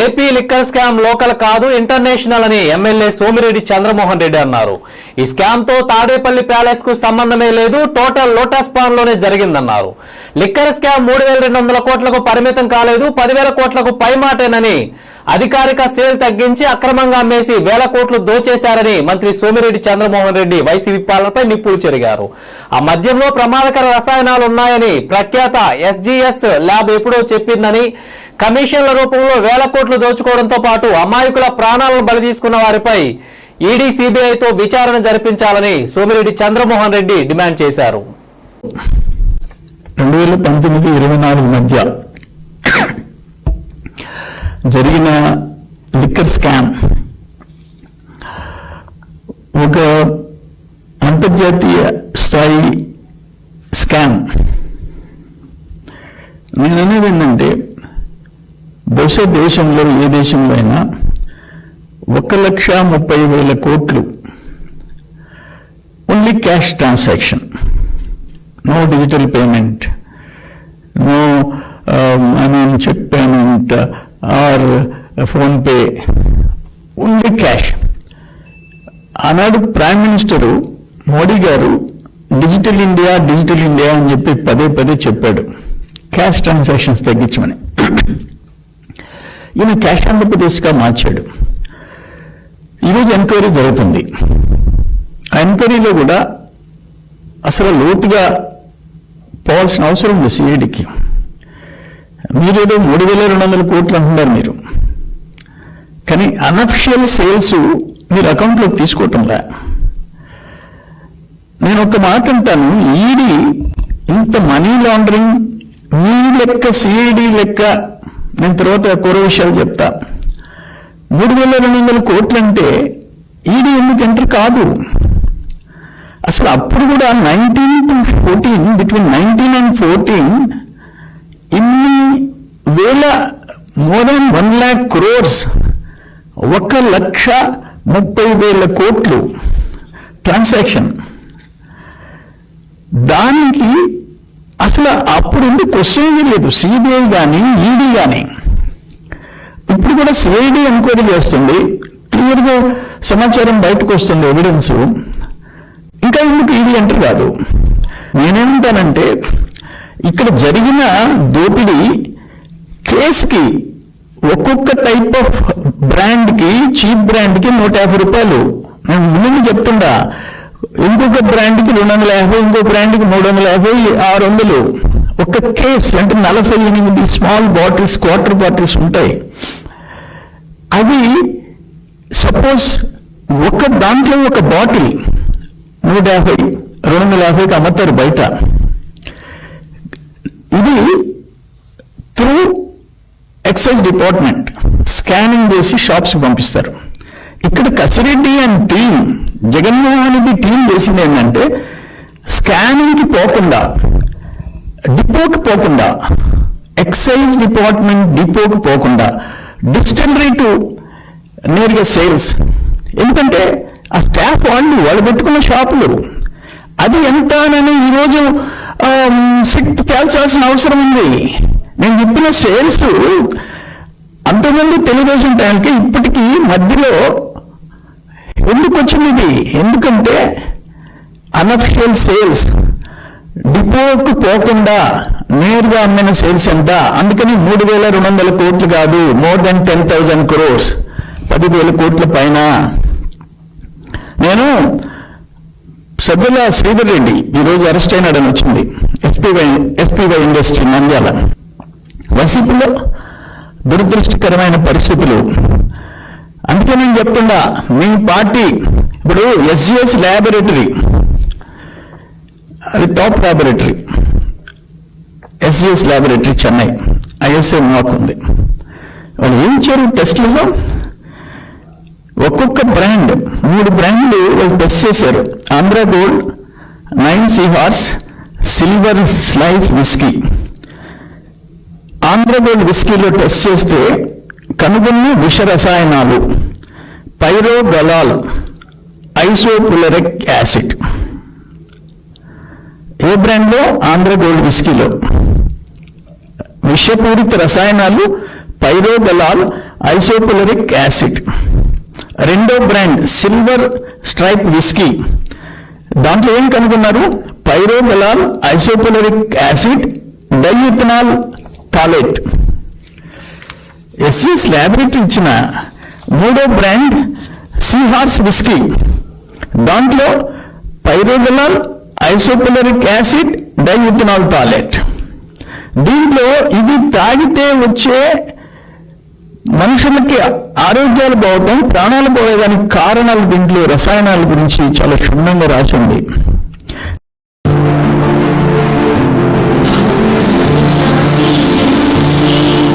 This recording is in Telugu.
ఏపీ లిక్కర్ స్కామ్ లోకల్ కాదు ఇంటర్నేషనల్ అని ఎమ్మెల్యే సోమిరెడ్డి చంద్రమోహన్ రెడ్డి అన్నారు. ఈ స్కామ్తో తాడేపల్లి ప్యాలెస్కు సంబంధమే లేదు టోటల్ లోటస్ పాన్లోనే జరిగిందన్నారు. లిక్కర్ స్కామ్ మూడు వేల రెండు వందల కోట్లకు పరిమితం కాలేదు పదివేల కోట్లకు పైమాటేనని అధికారిక సేల్ తగ్గించి అక్రమంగా అమ్మేసి వేల కోట్లు దోచేశారని మంత్రి సోమిరెడ్డి చంద్రమోహన్ రెడ్డి వైసీపీ పాలనపై నిప్పులు చెరిగారు. ఆ మద్యంలో ప్రమాదకర రసాయనాలు ఉన్నాయని ప్రఖ్యాత ఎస్జీఎస్ ల్యాబ్ ఎప్పుడో చెప్పిందని కమిషన్ల రూపంలో వేల కోట్లు దోచుకోవడంతో పాటు అమాయకుల ప్రాణాలను బలి తీసుకున్న వారిపై ఈడీ సిబిఐతో విచారణ జరిపించాలని సోమిరెడ్డి చంద్రమోహన్ రెడ్డి డిమాండ్ చేశారు. రెండు వేల పంతొమ్మిది ఇరవై నాలుగు మధ్య జరిగిన లిక్కర్ స్కామ్ ఒక అంతర్జాతీయ స్థాయి స్కామ్. నేను అనేది దేశంలో ఏ దేశంలో అయినా ఒక లక్ష ముప్పై వేల కోట్లు only cash transaction no digital payment no um, cheque payment or PhonePe only cash ఆనాడు prime minister Modi garu digital India digital India అని చెప్పి పదే పదే చెప్పాడు. క్యాష్ ట్రాన్సాక్షన్స్ తగ్గించమని. ఈయన క్యాష్ ఆంధ్రప్రదేశ్గా మార్చాడు. ఈరోజు ఎంక్వైరీ జరుగుతుంది. ఆ ఎంక్వైరీలో కూడా అసలు లోతుగా పోవాల్సిన అవసరం ఉంది సిఐడికి. మీరేదో మూడు వేల రెండు వందల కోట్లు అంటున్నారు మీరు. కానీ అనఫిషియల్ సేల్స్ మీరు అకౌంట్లోకి తీసుకోవటంలా నేను ఒక మాట అంటాను ఈడీ ఇంత మనీ లాండరింగ్ మీ లెక్క సిఐడి లెక్క నేను తర్వాత కూర విషయాలు చెప్తా. మూడు వేల రెండు వందల కోట్లు అంటే ఈడీ ఎందుకు ఎంటర్ కాదు? అసలు అప్పుడు కూడా nineteen to fourteen between nineteen and fourteen ఇన్ని వేల more than one lakh crores ఒక లక్ష ముప్పై వేల కోట్లు ట్రాన్సాక్షన్ దానికి అసలు అప్పుడు క్వశ్చన్ లేదు. సిబిఐ కానీ ఈడీ కానీ ఇప్పుడు కూడా సిఐడి ఎంక్వైరీ చేస్తుంది. క్లియర్గా సమాచారం బయటకు వస్తుంది ఎవిడెన్స్ ఇంకా ఎందుకు ఈడీ అంటే కాదు నేనేమంటానంటే ఇక్కడ జరిగిన దోపిడీ కేసుకి ఒక్కొక్క టైప్ ఆఫ్ బ్రాండ్కి చీప్ బ్రాండ్కి నూట యాభై రూపాయలు. నేను ముందు చెప్తుండా ఇంకొక బ్రాండ్కి రెండు వందల యాభై ఇంకో బ్రాండ్కి మూడు వందల యాభై ఆరు వందలు ఒక కేస్ అంటే నలభై ఎనిమిది స్మాల్ బాటిల్స్ క్వార్టర్ బాటిల్స్ ఉంటాయి. అవి సపోజ్ ఒక దాంట్లో ఒక బాటిల్ నూట యాభై రెండు వందల యాభైకి అమ్ముతారు బయట. ఇది త్రూ ఎక్సైజ్ డిపార్ట్మెంట్ స్కానింగ్ చేసి షాప్స్ పంపిస్తారు. ఇక్కడ Kasireddy and team Jaganmohan Reddy team చేసింది ఏంటంటే స్కానింగ్కి పోకుండా డిపోకి పోకుండా ఎక్సైజ్ డిపార్ట్మెంట్ డిపోకి పోకుండా డిస్టిలరీ టు నేరుగా సేల్స్. ఎందుకంటే ఆ స్టాఫ్ వాళ్ళు వాళ్ళు పెట్టుకున్న షాపులు. అది ఎంత అని ఈరోజు సిట్ తేల్చాల్సిన అవసరం ఉంది. నేను చెప్పిన సేల్స్ అంతమంది తెలుగుదేశం టైంకి ఇప్పటికీ మధ్యలో ఎందుకు వచ్చింది? ఇది ఎందుకంటే అనఫిషియల్ సేల్స్ డిపోకు పోకుండా నేరుగా అమ్మిన సేల్స్ ఎంత? అందుకని మూడు వేల రెండు వందల కోట్లు కాదు more than ten thousand crores పదివేల కోట్ల పైన. నేను సజ్జల శ్రీధర్ రెడ్డి ఈరోజు అరెస్ట్ అయినాడని వచ్చింది. SPY SPY industry Nandyal. వసీపులో దురదృష్టకరమైన పరిస్థితులు. అందుకే నేను చెప్తున్నా మీ పార్టీ ఇప్పుడు ఎస్జిఎస్ ల్యాబొరేటరీ అది top laboratory SGS laboratory Chennai ISA మాకు ఉంది. వాళ్ళు ఏం చేయరు టెస్టులలో? ఒక్కొక్క బ్రాండ్ మూడు బ్రాండ్లు వాళ్ళు టెస్ట్ చేశారు. Andhra gold nine seahorse silver స్లైఫ్ whisky Andhra gold విస్కీలో టెస్ట్ చేస్తే కనుగొన్న విష రసాయనాలు పైరోగలాల్ ఐసోపులరిక్ యాసిడ్. ఏ బ్రాండ్లో? ఆంధ్ర గోల్డ్ విస్కీలో. విషపూరిత రసాయనాలు పైరోగలాల్ ఐసోపులరిక్ యాసిడ్. రెండో బ్రాండ్ సిల్వర్ స్ట్రైప్ విస్కీ. దాంట్లో ఏం కనుగొన్నారు? పైరోగలాల్ ఐసోపులరిక్ యాసిడ్ డైఇథనాల్ టాలెట్. ఎస్ఎస్ ల్యాబొరేటరీ ఇచ్చిన మూడో బ్రాండ్ సీహార్స్ విస్కీ దాంట్లో పైరోగలాల్ ఐసోపులరిక్ యాసిడ్ డైఇథనాల్ టాయిలెట్ దీంట్లో ఇది తాగితే వచ్చే మనుషులకి ఆరోగ్యాలు పోవటం ప్రాణాలు పోయేదానికి కారణాలు దీంట్లో రసాయనాల గురించి చాలా క్షుణ్ణంగా రాసి ఉంది.